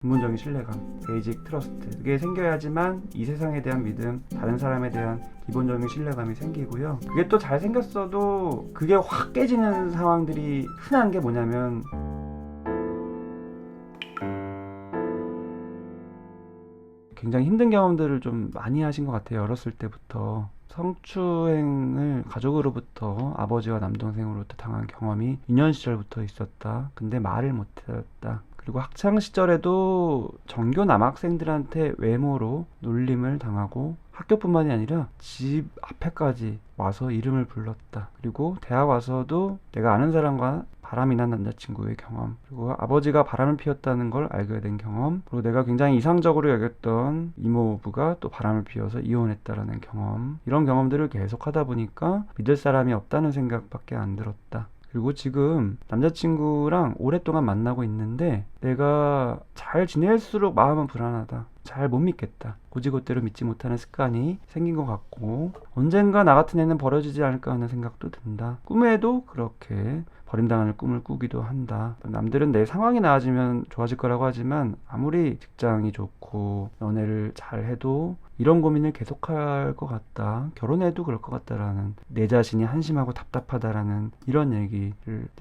근본적인 신뢰감, 베이직 트러스트 그게 생겨야지만 이 세상에 대한 믿음, 다른 사람에 대한 기본적인 신뢰감이 생기고요. 그게 또 잘 생겼어도 그게 확 깨지는 상황들이 흔한 게 뭐냐면 굉장히 힘든 경험들을 좀 많이 하신 것 같아요. 어렸을 때부터. 성추행을 가족으로부터 아버지와 남동생으로부터 당한 경험이 유년 시절부터 있었다. 근데 말을 못했다. 그리고 학창 시절에도 전교 남학생들한테 외모로 놀림을 당하고 학교뿐만이 아니라 집 앞에까지 와서 이름을 불렀다. 그리고 대학 와서도 내가 아는 사람과 바람이 난 남자친구의 경험, 그리고 아버지가 바람을 피웠다는 걸 알게 된 경험, 그리고 내가 굉장히 이상적으로 여겼던 이모부가 또 바람을 피워서 이혼했다라는 경험, 이런 경험들을 계속 하다 보니까 믿을 사람이 없다는 생각밖에 안 들었다. 그리고 지금 남자친구랑 오랫동안 만나고 있는데 내가 잘 지낼수록 마음은 불안하다. 잘 못 믿겠다. 고지고대로 믿지 못하는 습관이 생긴 것 같고 언젠가 나 같은 애는 버려지지 않을까 하는 생각도 든다. 꿈에도 그렇게 버림당하는 꿈을 꾸기도 한다. 남들은 내 상황이 나아지면 좋아질 거라고 하지만 아무리 직장이 좋고 연애를 잘 해도 이런 고민을 계속할 것 같다. 결혼해도 그럴 것 같다라는 내 자신이 한심하고 답답하다라는 이런 얘기를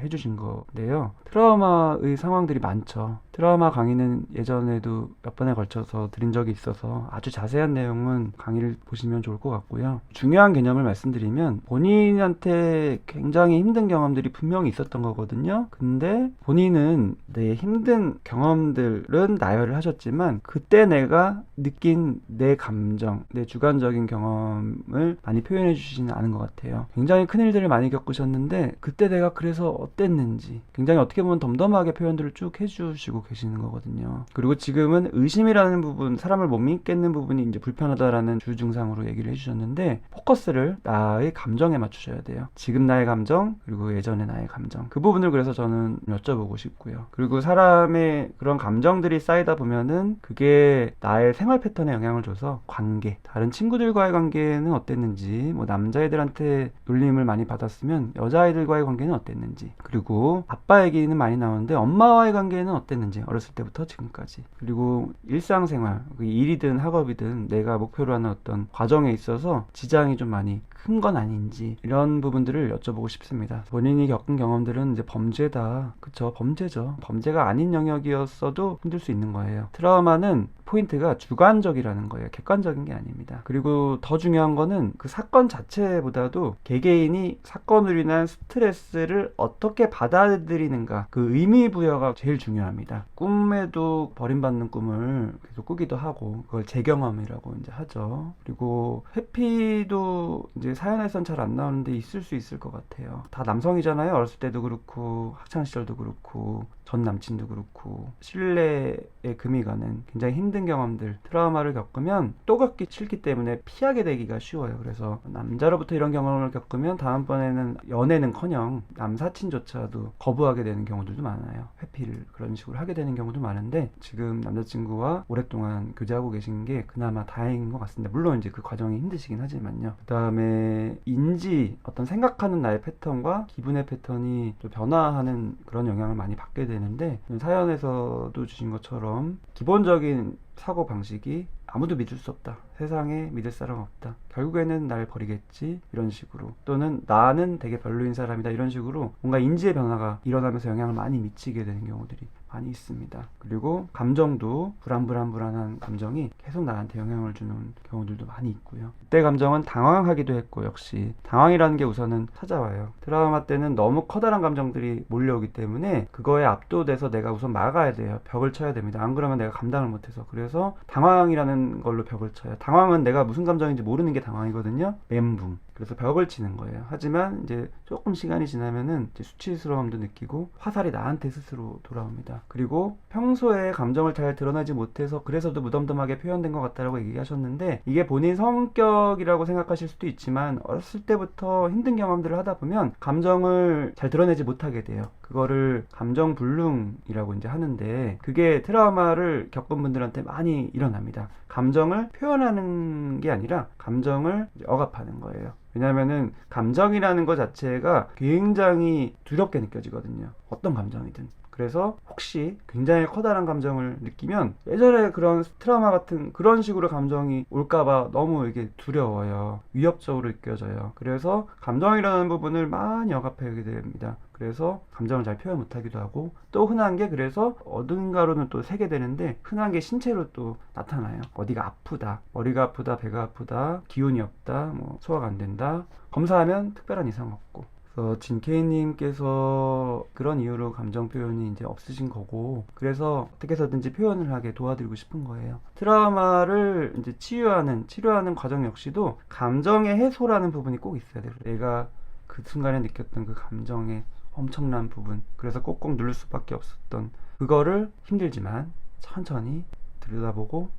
해주신 건데요. 트라우마의 상황들이 많죠. 트라우마 강의는 예전에도 몇 번에 걸쳐서 드린 적이 있어서 아주 자세한 내용은 강의를 보시면 좋을 것 같고요. 중요한 개념을 말씀드리면 본인한테 굉장히 힘든 경험들이 분명히 있었던 거거든요. 근데 본인은 내 힘든 경험들은 나열을 하셨지만 그때 내가 느낀 내 감 정, 내 주관적인 경험을 많이 표현해 주시지는 않은 것 같아요. 굉장히 큰 일들을 많이 겪으셨는데 그때 내가 그래서 어땠는지 굉장히 어떻게 보면 덤덤하게 표현들을 쭉 해주시고 계시는 거거든요. 그리고 지금은 의심이라는 부분, 사람을 못 믿겠는 부분이 이제 불편하다라는 주 증상으로 얘기를 해주셨는데 포커스를 나의 감정에 맞추셔야 돼요. 지금 나의 감정 그리고 예전의 나의 감정 그 부분을 그래서 저는 여쭤보고 싶고요. 그리고 사람의 그런 감정들이 쌓이다 보면은 그게 나의 생활 패턴에 영향을 줘서 관계 다른 친구들과의 관계는 어땠는지 뭐 남자애들한테 놀림을 많이 받았으면 여자아이들과의 관계는 어땠는지 그리고 아빠 얘기는 많이 나오는데 엄마와의 관계는 어땠는지 어렸을 때부터 지금까지. 그리고 일상생활 그 일이든 학업이든 내가 목표로 하는 어떤 과정에 있어서 지장이 좀 많이 큰 건 아닌지 이런 부분들을 여쭤보고 싶습니다. 본인이 겪은 경험들은 이제 범죄다. 그쵸? 범죄죠. 범죄가 아닌 영역이었어도 힘들 수 있는 거예요. 트라우마는 포인트가 주관적이라는 거예요. 객관적인 게 아닙니다. 그리고 더 중요한 거는 그 사건 자체보다도 개개인이 사건으로 인한 스트레스를 어떻게 받아들이는가 그 의미 부여가 제일 중요합니다. 꿈에도 버림받는 꿈을 계속 꾸기도 하고 그걸 재경험이라고 이제 하죠. 그리고 회피도 이제 사연에선 잘 안 나오는데 있을 수 있을 것 같아요. 다 남성이잖아요. 어렸을 때도 그렇고 학창 시절도 그렇고 전 남친도 그렇고 신뢰에 금이 가는 굉장히 힘든 경험들 트라우마를 겪으면 또 겪기 싫기 때문에 피하게 되기가 쉬워요. 그래서 남자로부터 이런 경험을 겪으면 다음번에는 연애는커녕 남사친조차도 거부하게 되는 경우들도 많아요. 회피를 그런 식으로 하게 되는 경우도 많은데 지금 남자친구와 오랫동안 교제하고 계신 게 그나마 다행인 것 같습니다. 물론 이제 그 과정이 힘드시긴 하지만요. 그 다음에 인지 어떤 생각하는 나의 패턴과 기분의 패턴이 좀 변화하는 그런 영향을 많이 받게 되는 되는데 사연에서도 주신 것처럼 기본적인 사고 방식이 아무도 믿을 수 없다. 세상에 믿을 사람 없다. 결국에는 날 버리겠지. 이런 식으로. 또는 나는 되게 별로인 사람이다. 이런 식으로 뭔가 인지의 변화가 일어나면서 영향을 많이 미치게 되는 경우들이 많이 있습니다. 그리고 감정도 불안불안불안한 감정이 계속 나한테 영향을 주는 경우들도 많이 있고요. 그때 감정은 당황하기도 했고 역시 당황이라는 게 우선은 찾아와요. 트라우마 때는 너무 커다란 감정들이 몰려오기 때문에 그거에 압도돼서 내가 우선 막아야 돼요. 벽을 쳐야 됩니다. 안 그러면 내가 감당을 못해서 그래서 당황이라는 걸로 벽을 쳐요. 당황은 내가 무슨 감정인지 모르는 게 당황이거든요. 멘붕. 그래서 벽을 치는 거예요. 하지만 이제 조금 시간이 지나면은 수치스러움도 느끼고 화살이 나한테 스스로 돌아옵니다. 그리고 평소에 감정을 잘 드러내지 못해서 그래서도 무덤덤하게 표현된 것 같다라고 얘기하셨는데 이게 본인 성격이라고 생각하실 수도 있지만 어렸을 때부터 힘든 경험들을 하다 보면 감정을 잘 드러내지 못하게 돼요. 그거를 감정 불능이라고 이제 하는데 그게 트라우마를 겪은 분들한테 많이 일어납니다. 감정을 표현하는 게 아니라 감정을 억압하는 거예요. 왜냐면은 감정이라는 것 자체가 굉장히 두렵게 느껴지거든요. 어떤 감정이든. 그래서 혹시 굉장히 커다란 감정을 느끼면 예전에 그런 트라우마 같은 그런 식으로 감정이 올까봐 너무 이게 두려워요. 위협적으로 느껴져요. 그래서 감정이라는 부분을 많이 억압하게 됩니다. 그래서 감정을 잘 표현 못하기도 하고 또 흔한 게 그래서 어딘가로는 또 새게 되는데 흔한 게 신체로 또 나타나요. 어디가 아프다, 머리가 아프다, 배가 아프다, 기운이 없다, 뭐 소화가 안 된다. 검사하면 특별한 이상 없고. 그래서 진케이님께서 그런 이유로 감정 표현이 이제 없으신 거고 그래서 어떻게 해서든지 표현을 하게 도와드리고 싶은 거예요. 트라우마를 이제 치유하는 치료하는 과정 역시도 감정의 해소라는 부분이 꼭 있어야 돼요. 내가 그 순간에 느꼈던 그 감정의 엄청난 부분 그래서 꼭꼭 누를 수밖에 없었던 그거를 힘들지만 천천히 들여다보고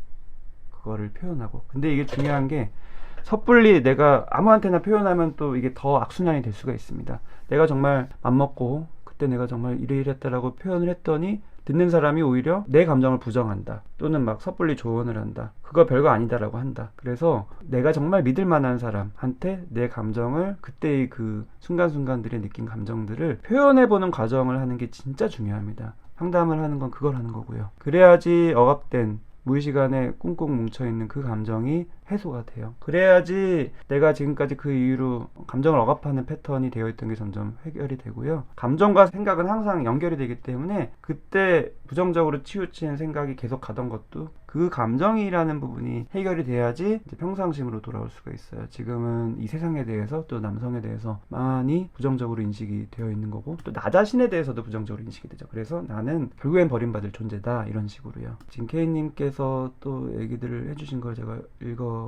그거를 표현하고 근데 이게 중요한 게 섣불리 내가 아무한테나 표현하면 또 이게 더 악순환이 될 수가 있습니다. 내가 정말 맘먹고 그때 내가 정말 이래 이랬다라고 표현을 했더니 듣는 사람이 오히려 내 감정을 부정한다. 또는 막 섣불리 조언을 한다. 그거 별거 아니다라고 한다. 그래서 내가 정말 믿을 만한 사람한테 내 감정을 그때의 그 순간순간들의 느낀 감정들을 표현해보는 과정을 하는 게 진짜 중요합니다. 상담을 하는 건 그걸 하는 거고요. 그래야지 억압된 무의식 안에 꽁꽁 뭉쳐있는 그 감정이 해소가 돼요. 그래야지 내가 지금까지 그 이유로 감정을 억압하는 패턴이 되어 있던 게 점점 해결이 되고요. 감정과 생각은 항상 연결이 되기 때문에 그때 부정적으로 치우치는 생각이 계속 가던 것도 그 감정이라는 부분이 해결이 돼야지 이제 평상심으로 돌아올 수가 있어요. 지금은 이 세상에 대해서 또 남성에 대해서 많이 부정적으로 인식이 되어 있는 거고 또 나 자신에 대해서도 부정적으로 인식이 되죠. 그래서 나는 결국엔 버림받을 존재다 이런 식으로요. 진케이님께서 또 얘기들을 해주신 걸 제가 읽어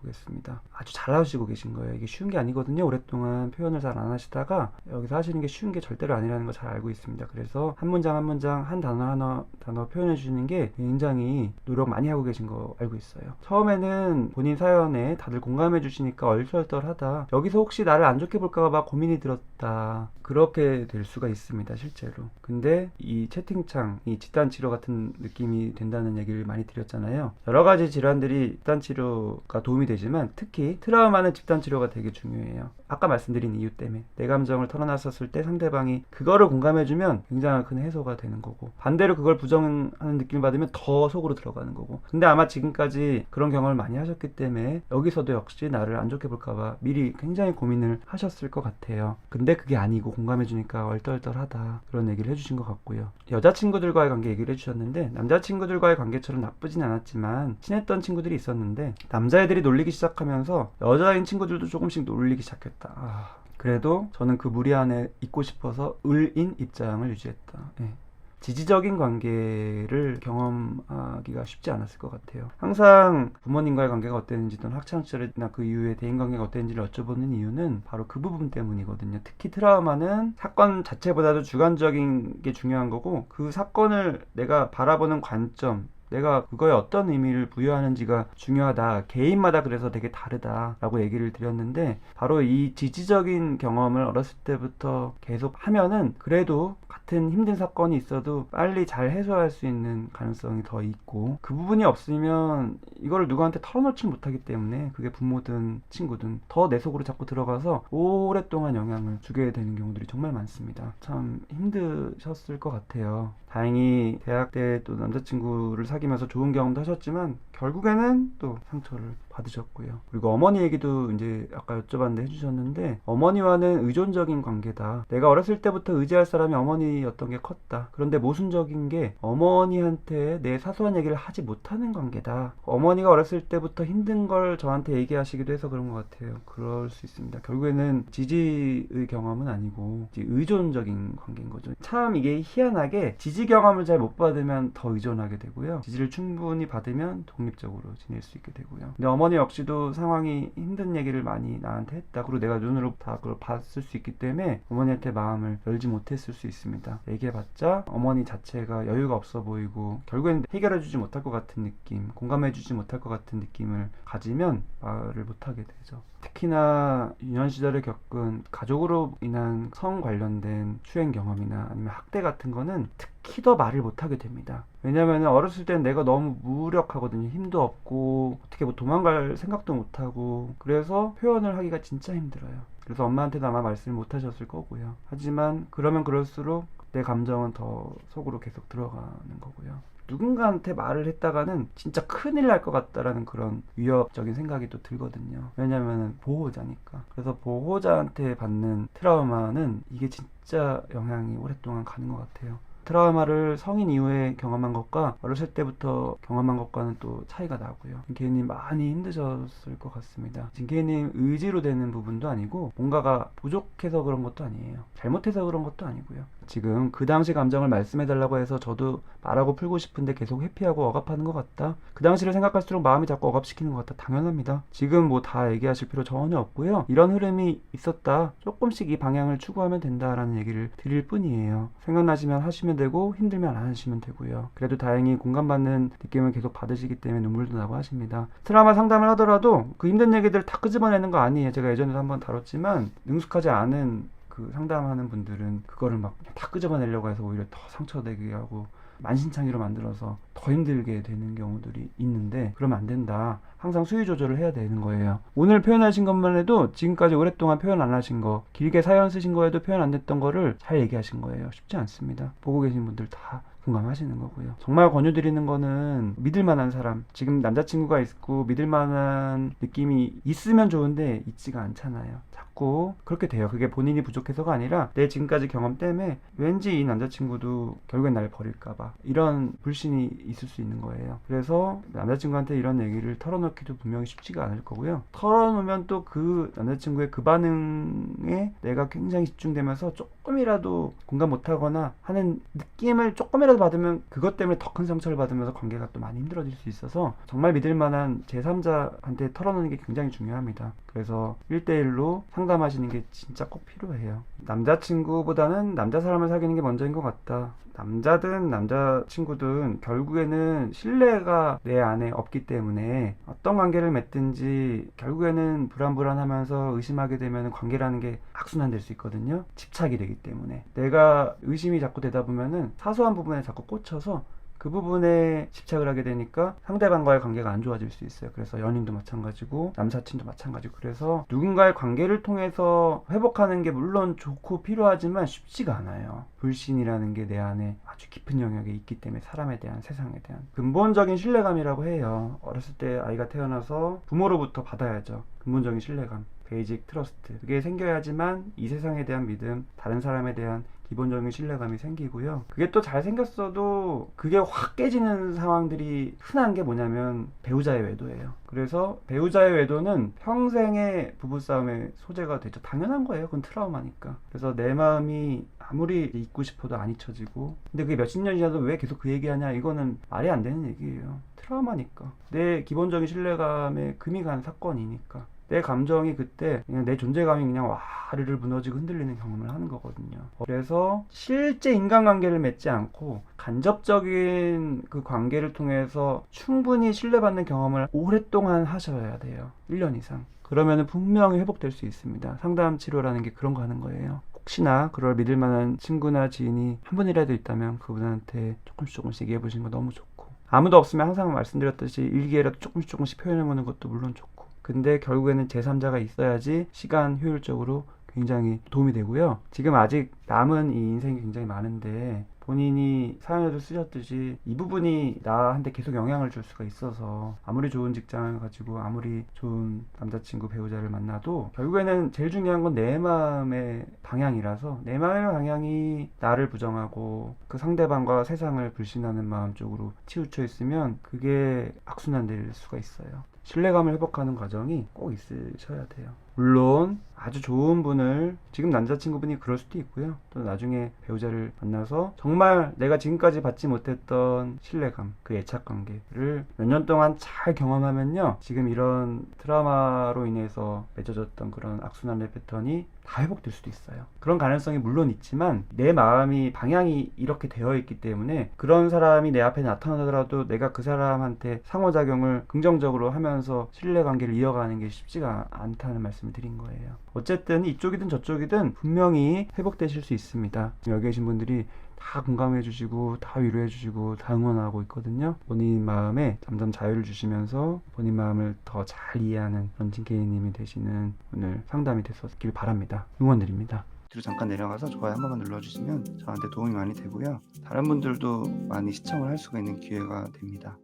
보겠습니다. 아주 잘하시고 계신 거예요. 이게 쉬운 게 아니거든요. 오랫동안 표현을 잘 안 하시다가 여기서 하시는 게 쉬운 게 절대로 아니라는 걸 잘 알고 있습니다. 그래서 한 문장 한 문장 한 단어 하나 단어 표현해 주시는 게 굉장히 노력 많이 하고 계신 거 알고 있어요. 처음에는 본인 사연에 다들 공감해 주시니까 얼떨떨하다. 여기서 혹시 나를 안 좋게 볼까 봐 고민이 들었다. 그렇게 될 수가 있습니다, 실제로. 근데 이 채팅창, 이 집단 치료 같은 느낌이 된다는 얘기를 많이 드렸잖아요. 여러 가지 질환들이 집단 치료 가 도움이 되지만 특히 트라우마는 집단 치료가 되게 중요해요. 아까 말씀드린 이유 때문에 내 감정을 털어놨었을 때 상대방이 그거를 공감해주면 굉장히 큰 해소가 되는 거고 반대로 그걸 부정하는 느낌을 받으면 더 속으로 들어가는 거고 근데 아마 지금까지 그런 경험을 많이 하셨기 때문에 여기서도 역시 나를 안 좋게 볼까봐 미리 굉장히 고민을 하셨을 것 같아요. 근데 그게 아니고 공감해주니까 얼떨떨하다 그런 얘기를 해주신 것 같고요. 여자친구들과의 관계 얘기를 해주셨는데 남자친구들과의 관계처럼 나쁘진 않았지만 친했던 친구들이 있었는데 남자애들이 놀리기 시작하면서 여자인 친구들도 조금씩 놀리기 시작했 다 아, 그래도 저는 그 무리 안에 있고 싶어서 을인 입장을 유지했다. 예. 지지적인 관계를 경험하기가 쉽지 않았을 것 같아요. 항상 부모님과의 관계가 어땠는지 또는 학창시절이나 그 이후에 대인관계가 어땠는지를 여쭤보는 이유는 바로 그 부분 때문이거든요. 특히 트라우마는 사건 자체보다도 주관적인 게 중요한 거고 그 사건을 내가 바라보는 관점 내가 그거에 어떤 의미를 부여하는지가 중요하다. 개인마다 그래서 되게 다르다라고 얘기를 드렸는데 바로 이 지지적인 경험을 어렸을 때부터 계속 하면은 그래도 같은 힘든 사건이 있어도 빨리 잘 해소할 수 있는 가능성이 더 있고 그 부분이 없으면 이거를 누구한테 털어놓지 못하기 때문에 그게 부모든 친구든 더 내 속으로 자꾸 들어가서 오랫동안 영향을 주게 되는 경우들이 정말 많습니다. 참 힘드셨을 것 같아요. 다행히 대학 때 또 남자친구를 사 귀면서 좋은 경험도 하셨지만 결국에는 또 상처를 받으셨고요. 그리고 어머니 얘기도 이제 아까 여쭤봤는데 해주셨는데 어머니와는 의존적인 관계다. 내가 어렸을 때부터 의지할 사람이 어머니였던 게 컸다. 그런데 모순적인 게 어머니한테 내 사소한 얘기를 하지 못하는 관계다. 어머니가 어렸을 때부터 힘든 걸 저한테 얘기하시기도 해서 그런 것 같아요. 그럴 수 있습니다. 결국에는 지지의 경험은 아니고 의존적인 관계인 거죠. 참 이게 희한하게 지지 경험을 잘 못 받으면 더 의존하게 되고요. 지지를 충분히 받으면 독립적으로 지낼 수 있게 되고요. 근데 어머니 역시도 상황이 힘든 얘기를 많이 나한테 했다. 그리고 내가 눈으로 다 그걸 봤을 수 있기 때문에 어머니한테 마음을 열지 못했을 수 있습니다. 얘기해봤자 어머니 자체가 여유가 없어 보이고 결국엔 해결해주지 못할 것 같은 느낌, 공감해주지 못할 것 같은 느낌을 가지면 말을 못하게 되죠. 특히나 유년 시절에 겪은 가족으로 인한 성 관련된 추행 경험이나 아니면 학대 같은 거는 특 더 말을 못하게 됩니다. 왜냐면 어렸을 때는 내가 너무 무력하거든요. 힘도 없고 어떻게 뭐 도망갈 생각도 못하고 그래서 표현을 하기가 진짜 힘들어요. 그래서 엄마한테도 아마 말씀을 못 하셨을 거고요. 하지만 그러면 그럴수록 내 감정은 더 속으로 계속 들어가는 거고요. 누군가한테 말을 했다가는 진짜 큰일 날 것 같다라는 그런 위협적인 생각이 또 들거든요. 왜냐면 보호자니까. 그래서 보호자한테 받는 트라우마는 이게 진짜 영향이 오랫동안 가는 것 같아요. 트라우마를 성인 이후에 경험한 것과 어렸을 때부터 경험한 것과는 또 차이가 나고요. 진케이님 많이 힘드셨을 것 같습니다. 진케이님 의지로 되는 부분도 아니고 뭔가가 부족해서 그런 것도 아니에요. 잘못해서 그런 것도 아니고요. 지금 그 당시 감정을 말씀해달라고 해서 저도 말하고 풀고 싶은데 계속 회피하고 억압하는 것 같다. 그 당시를 생각할수록 마음이 자꾸 억압시키는 것 같다. 당연합니다. 지금 뭐 다 얘기하실 필요 전혀 없고요. 이런 흐름이 있었다. 조금씩 이 방향을 추구하면 된다라는 얘기를 드릴 뿐이에요. 생각나시면 하시면 되고 힘들면 안 하시면 되고요. 그래도 다행히 공감받는 느낌을 계속 받으시기 때문에 눈물도 나고 하십니다. 트라우마 상담을 하더라도 그 힘든 얘기들 다 끄집어내는 거 아니에요. 제가 예전에도 한번 다뤘지만 능숙하지 않은 그 상담하는 분들은 그거를 막 다 끄집어내려고 해서 오히려 더 상처되게 하고 만신창이로 만들어서 더 힘들게 되는 경우들이 있는데 그러면 안 된다. 항상 수위 조절을 해야 되는 거예요. 오늘 표현하신 것만 해도 지금까지 오랫동안 표현 안 하신 거, 길게 사연 쓰신 거에도 표현 안 됐던 거를 잘 얘기하신 거예요. 쉽지 않습니다. 보고 계신 분들 다 공감하시는 거고요. 정말 권유드리는 거는 믿을 만한 사람, 지금 남자친구가 있고 믿을 만한 느낌이 있으면 좋은데 있지가 않잖아요. 자꾸 그렇게 돼요. 그게 본인이 부족해서가 아니라 내 지금까지 경험 때문에 왠지 이 남자친구도 결국엔 날 버릴까봐 이런 불신이 있을 수 있는 거예요. 그래서 남자친구한테 이런 얘기를 털어놓기도 분명히 쉽지가 않을 거고요. 털어놓으면 또 그 남자친구의 그 반응에 내가 굉장히 집중되면서 조금이라도 공감 못하거나 하는 느낌을 조금이라도 받으면 그것 때문에 더 큰 상처를 받으면서 관계가 또 많이 힘들어질 수 있어서 정말 믿을 만한 제3자한테 털어놓는 게 굉장히 중요합니다. 그래서 1대1로 상담하시는 게 진짜 꼭 필요해요. 남자친구보다는 남자 사람을 사귀는 게 먼저인 것 같다. 남자든 남자친구든 결국에는 신뢰가 내 안에 없기 때문에 어떤 관계를 맺든지 결국에는 불안불안하면서 의심하게 되면 관계라는 게 악순환 될 수 있거든요. 집착이 되기 때문에 내가 의심이 자꾸 되다 보면은 사소한 부분에 자꾸 꽂혀서 그 부분에 집착을 하게 되니까 상대방과의 관계가 안 좋아질 수 있어요. 그래서 연인도 마찬가지고 남사친도 마찬가지고 그래서 누군가의 관계를 통해서 회복하는 게 물론 좋고 필요하지만 쉽지가 않아요. 불신이라는 게 내 안에 아주 깊은 영역에 있기 때문에 사람에 대한 세상에 대한 근본적인 신뢰감이라고 해요. 어렸을 때 아이가 태어나서 부모로부터 받아야죠. 근본적인 신뢰감. 베이직 트러스트 그게 생겨야지만 이 세상에 대한 믿음 다른 사람에 대한 기본적인 신뢰감이 생기고요. 그게 또 잘 생겼어도 그게 확 깨지는 상황들이 흔한 게 뭐냐면 배우자의 외도예요. 그래서 배우자의 외도는 평생의 부부싸움의 소재가 되죠. 당연한 거예요. 그건 트라우마니까. 그래서 내 마음이 아무리 잊고 싶어도 안 잊혀지고. 근데 그게 몇십 년이 지나도 왜 계속 그 얘기하냐? 이거는 말이 안 되는 얘기예요. 트라우마니까. 내 기본적인 신뢰감에 금이 간 사건이니까 내 감정이 그때 그냥 내 존재감이 그냥 와르르 무너지고 흔들리는 경험을 하는 거거든요. 그래서 실제 인간관계를 맺지 않고 간접적인 그 관계를 통해서 충분히 신뢰받는 경험을 오랫동안 하셔야 돼요. 1년 이상. 그러면 분명히 회복될 수 있습니다. 상담 치료라는 게 그런 거 하는 거예요. 혹시나 그럴 믿을 만한 친구나 지인이 한 분이라도 있다면 그분한테 조금씩 조금씩 얘기해 보시는 거 너무 좋고 아무도 없으면 항상 말씀드렸듯이 일기에라도 조금씩 조금씩 표현해 보는 것도 물론 좋고 근데 결국에는 제3자가 있어야지 시간 효율적으로 굉장히 도움이 되고요. 지금 아직 남은 이 인생이 굉장히 많은데 본인이 사연에도 쓰셨듯이 이 부분이 나한테 계속 영향을 줄 수가 있어서 아무리 좋은 직장을 가지고 아무리 좋은 남자친구 배우자를 만나도 결국에는 제일 중요한 건 내 마음의 방향이라서 내 마음의 방향이 나를 부정하고 그 상대방과 세상을 불신하는 마음 쪽으로 치우쳐 있으면 그게 악순환 될 수가 있어요. 신뢰감을 회복하는 과정이 꼭 있으셔야 돼요. 물론 아주 좋은 분을 지금 남자친구분이 그럴 수도 있고요. 또 나중에 배우자를 만나서 정말 내가 지금까지 받지 못했던 신뢰감, 그 애착 관계를 몇 년 동안 잘 경험하면요. 지금 이런 트라우마로 인해서 맺어졌던 그런 악순환의 패턴이 다 회복될 수도 있어요. 그런 가능성이 물론 있지만 내 마음이 방향이 이렇게 되어 있기 때문에 그런 사람이 내 앞에 나타나더라도 내가 그 사람한테 상호작용을 긍정적으로 하면서 신뢰 관계를 이어가는 게 쉽지가 않다는 말씀 을 드린 거예요. 어쨌든 이쪽이든 저쪽이든 분명히 회복되실 수 있습니다. 여기 계신 분들이 다 공감해 주시고 다 위로해 주시고 다 응원하고 있거든요. 본인 마음에 점점 자유를 주시면서 본인 마음을 더 잘 이해하는 그런 징케이님이 되시는 오늘 상담이 됐었길 바랍니다. 응원드립니다. 뒤로 잠깐 내려가서 좋아요 한 번만 눌러주시면 저한테 도움이 많이 되고요. 다른 분들도 많이 시청을 할 수가 있는 기회가 됩니다.